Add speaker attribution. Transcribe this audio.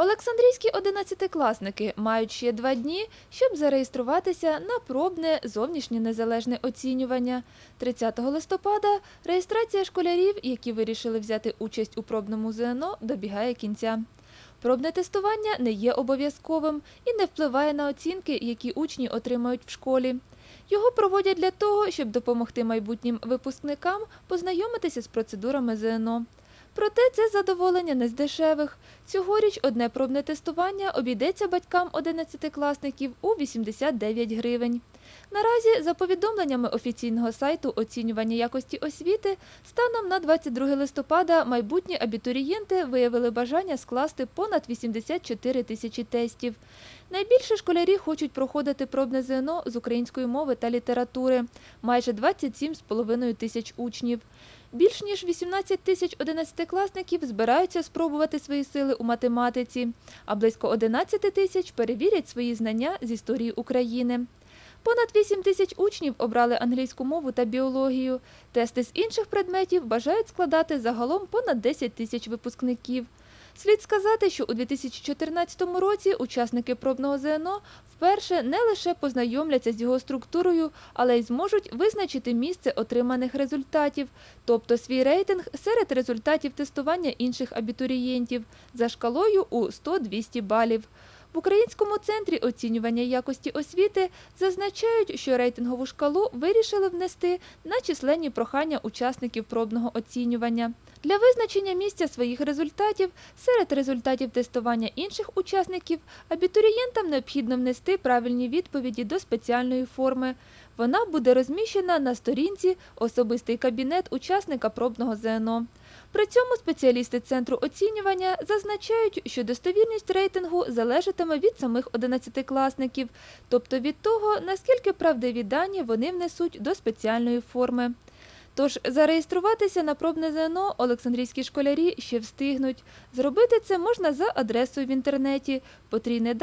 Speaker 1: Олександрійські одинадцятикласники мають ще два дні, щоб зареєструватися на пробне зовнішнє незалежне оцінювання. 30 листопада реєстрація школярів, які вирішили взяти участь у пробному ЗНО, добігає кінця. Пробне тестування не є обов'язковим і не впливає на оцінки, які учні отримають в школі. Його проводять для того, щоб допомогти майбутнім випускникам познайомитися з процедурами ЗНО. Проте це задоволення не з дешевих. Цьогоріч одне пробне тестування обійдеться батькам 11-класників у 89 гривень. Наразі, за повідомленнями офіційного сайту оцінювання якості освіти, станом на 22 листопада майбутні абітурієнти виявили бажання скласти понад 84 тисячі тестів. Найбільше школярі хочуть проходити пробне ЗНО з української мови та літератури – майже 27,5 тисяч учнів. Більш ніж 18 тисяч одинадцятикласників збираються спробувати свої сили у математиці, а близько 11 тисяч перевірять свої знання з історії України. Понад 8 тисяч учнів обрали англійську мову та біологію. Тести з інших предметів бажають складати загалом понад 10 тисяч випускників. Слід сказати, що у 2014 році учасники пробного ЗНО вперше не лише познайомляться з його структурою, але й зможуть визначити місце отриманих результатів, тобто свій рейтинг серед результатів тестування інших абітурієнтів за шкалою у 100-200 балів. В Українському центрі оцінювання якості освіти зазначають, що рейтингову шкалу вирішили внести на численні прохання учасників пробного оцінювання. Для визначення місця своїх результатів серед результатів тестування інших учасників абітурієнтам необхідно внести правильні відповіді до спеціальної форми. Вона буде розміщена на сторінці Особистий кабінет учасника пробного ЗНО. При цьому спеціалісти центру оцінювання зазначають, що достовірність рейтингу залежатиме від самих одинадцятикласників, тобто від того, наскільки правдиві дані вони внесуть до спеціальної форми. Тож зареєструватися на пробне ЗНО Олександрійські школярі ще встигнуть. Зробити це можна за адресою в інтернеті потрійне